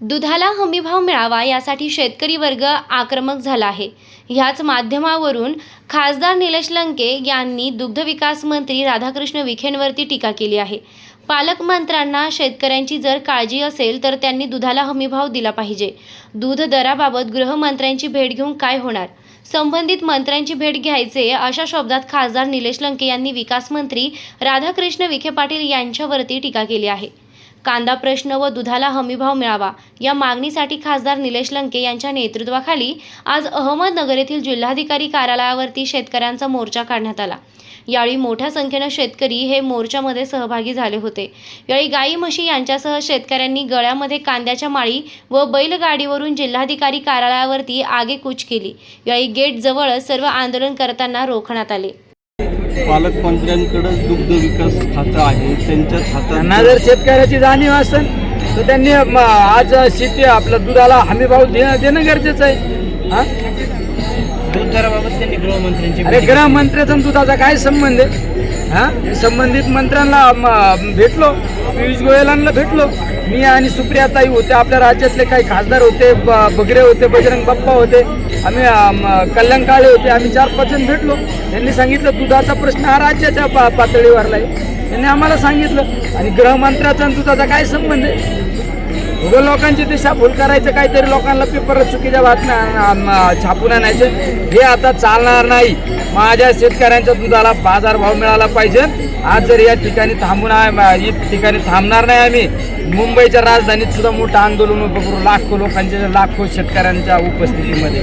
दुधाला हमीभाव मिळावा यासाठी शेतकरी वर्ग आक्रमक झाला आहे. ह्याच माध्यमावरून खासदार निलेश लंके यांनी दुग्ध विकास मंत्री राधाकृष्ण विखेंवरती टीका केली आहे. पालकमंत्र्यांना शेतकऱ्यांची जर काळजी असेल तर त्यांनी दुधाला हमीभाव दिला पाहिजे. दूध दराबाबत गृहमंत्र्यांची भेट घेऊन काय होणार? संबंधित मंत्र्यांची भेट घ्यायचे अशा शब्दात खासदार निलेश लंके यांनी विकास मंत्री राधाकृष्ण विखे पाटील यांच्यावरती टीका केली आहे. कांदा प्रश्न व दुधाला हमीभाव मिळावा या मागणीसाठी खासदार निलेश लंके यांच्या नेतृत्वाखाली आज अहमदनगर येथील जिल्हाधिकारी कार्यालयावरती शेतकऱ्यांचा मोर्चा काढण्यात आला. यावेळी मोठ्या संख्येनं शेतकरी हे मोर्चामध्ये सहभागी झाले होते. यावेळी गाई म्हशी यांच्यासह शेतकऱ्यांनी गळ्यामध्ये कांद्याच्या माळी व बैलगाडीवरून जिल्हाधिकारी कार्यालयावरती आगेकूच केली. यावेळी गेट जवळच सर्व आंदोलन करताना रोखण्यात आले. पालकमंत्र्यांकडे दुग्ध विकास खातं आहे त्यांच्याच त्यांना हातात जर शेतकऱ्याची जाणीव असेल तर त्यांनी म, आज शेती आपलं दुधाला हमीभाव देणं देणं गरजेचं आहे. हा? त्यांनी गृहमंत्र्यांची अरे गृहमंत्र्याचा आणि दुधाचा काय संबंध आहे? हा? संबंधित मंत्र्यांना म, भेटलो पियुष गोयलांना भेटलो. मी आणि सुप्रियाताई होते आपल्या राज्यातले काही खासदार होते ब- बगरे होते बजरंग बाप्पा होते आम्ही कल्याण काळे होते आम्ही चार पाच जण भेटलो. त्यांनी सांगितलं दुधाचा प्रश्न हा राज्याच्या पा पातळीवरला आहे. त्यांनी आम्हाला सांगितलं आणि गृहमंत्र्याचा आणि दुधाचा काय संबंध आहे? उगा लोकांची दिशाभूल करायचं काहीतरी लोकांना पेपर चुकीच्या बातम्या छापून आणायचे. हे आता चालणार नाही. माझ्या शेतकऱ्यांच्या दुधाला बाजारभाव मिळाला पाहिजे. आज जर या ठिकाणी थांबून आहे- या ठिकाणी थांबणार नाही आम्ही मुंबईच्या राजधानीत सुद्धा मोठं आंदोलन उभं करू लाखो लोकांच्या लाखो शेतकऱ्यांच्या उपस्थितीमध्ये.